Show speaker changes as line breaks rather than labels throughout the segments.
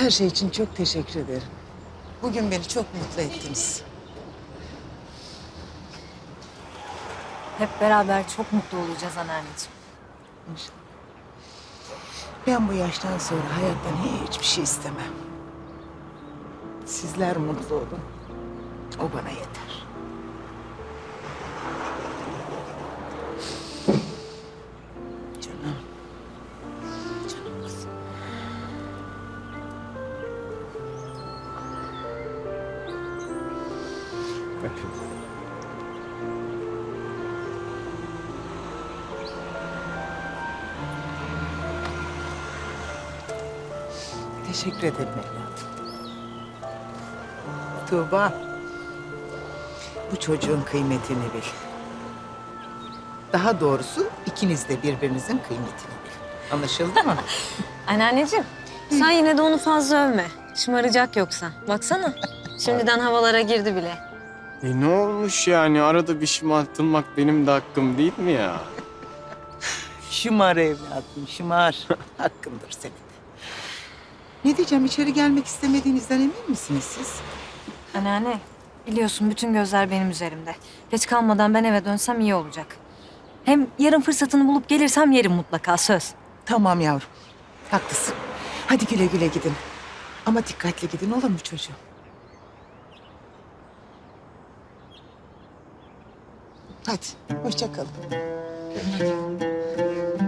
Her şey için çok teşekkür ederim. Bugün beni çok mutlu ettiniz.
Hep beraber çok mutlu olacağız anneanneciğim.
İnşallah. Ben bu yaştan sonra hayattan hiçbir şey istemem. Sizler mutlu olun. O bana yeter. Teşekkür ederim evladım. Tuğba. Bu çocuğun kıymetini bil. Daha doğrusu ikiniz de birbirinizin kıymetini bil. Anlaşıldı mı?
Anneanneciğim sen yine de onu fazla övme. Şımaracak yoksa. Baksana şimdiden havalara girdi bile.
E ne olmuş yani? Arada bir şımartılmak benim de hakkım değil mi ya?
Şımar evladım, şımar. Hakkındır senin de. Ne diyeceğim, içeri gelmek istemediğinizden emin misiniz siz?
Anneanne biliyorsun bütün gözler benim üzerimde. Geç kalmadan ben eve dönsem iyi olacak. Hem yarın fırsatını bulup gelirsem yerim mutlaka söz.
Tamam yavrum, haklısın. Hadi güle güle gidin. Ama dikkatli gidin olur mu çocuğum? Hadi, hoşça kalın. Yıllar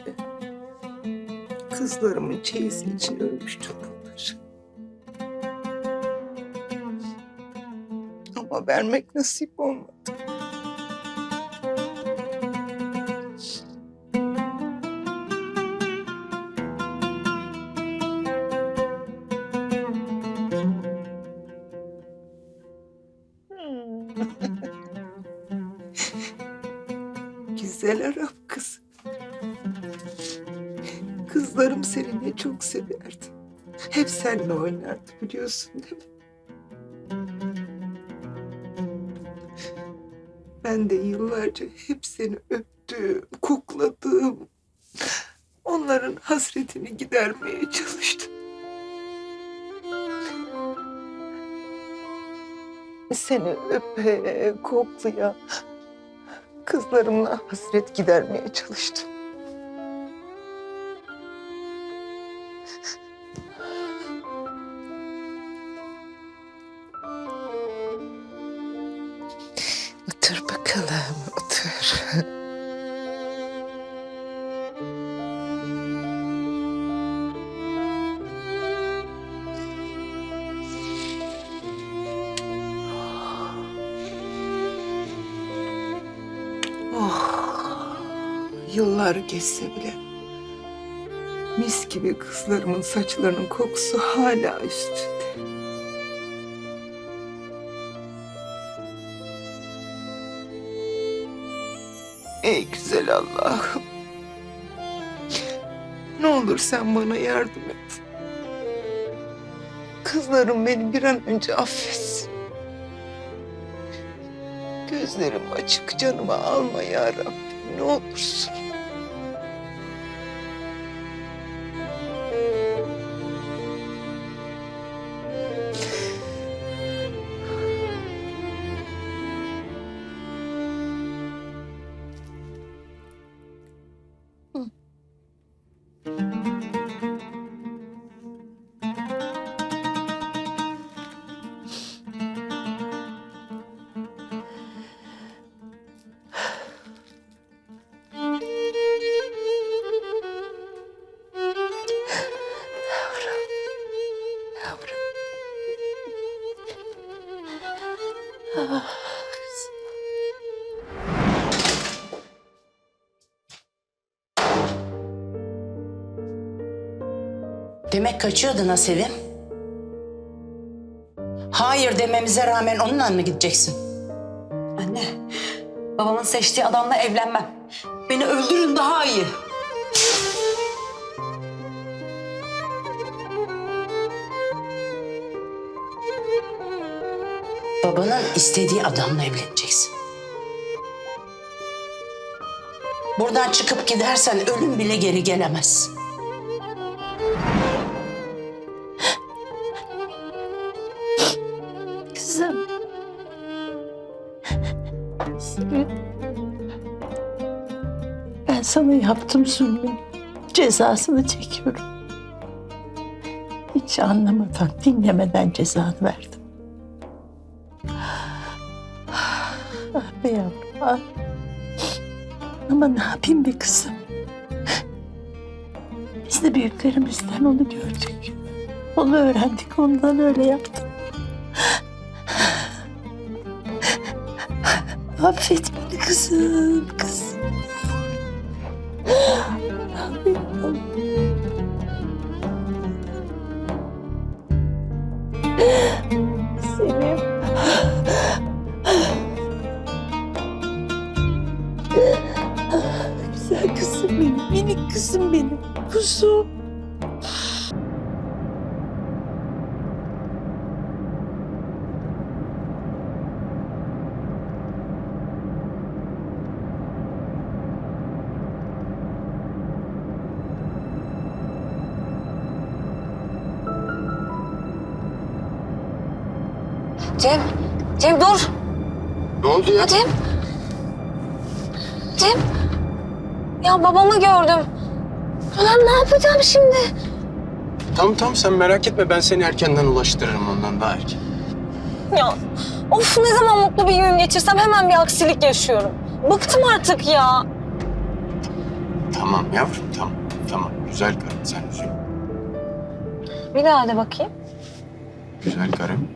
önce kızlarımın çeyizi için ölmüştüm bunlar. Ama vermek nasip olmadı. Güzel Arap seni ne çok severdi. Hep seninle oynardı biliyorsun değil mi? Ben de yıllarca hep seni öptüm, kokladım. Onların hasretini gidermeye çalıştım. Seni öpe, koklaya, kızlarımla hasret gidermeye çalıştım. Bakalım, otur. Oh, yıllar geçse bile mis gibi kızlarımın saçlarının kokusu hala üstünde. Ey güzel Allah'ım. Ne olur sen bana yardım et. Kızlarım beni bir an önce affetsin. Gözlerim açık canıma alma ya Rabbim ne olursun.
Demek kaçıyordun ha Sevim? Hayır dememize rağmen onunla mı gideceksin?
Anne, babamın seçtiği adamla evlenmem. Beni öldürün daha iyi.
Babanın istediği adamla evleneceksin. Buradan çıkıp gidersen ölüm bile geri gelemez.
Sana yaptım zulmün cezasını çekiyorum. Hiç anlamadan, dinlemeden cezanı verdim. Ah be yavrum, ah. Ama ne yapayım be kızım? Biz de büyüklerimizden onu gördük. Onu öğrendik, ondan öyle yaptık. Affet beni kızım, Selim. Güzel kızım benim, minik kızım benim. Kuzum.
Cem, Cem dur.
Ne oldu ya?
Cem. Cem. Ya babamı gördüm. Ben ne yapacağım şimdi?
Tamam tamam sen merak etme ben seni erkenden ulaştırırım ondan daha erken.
Ya of ne zaman mutlu bir gün geçirsem hemen bir aksilik yaşıyorum. Bıktım artık ya.
Tamam yavrum tamam. Tamam güzel karım sen üzülme.
Bir daha de bakayım.
Güzel karım.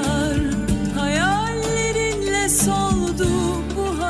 so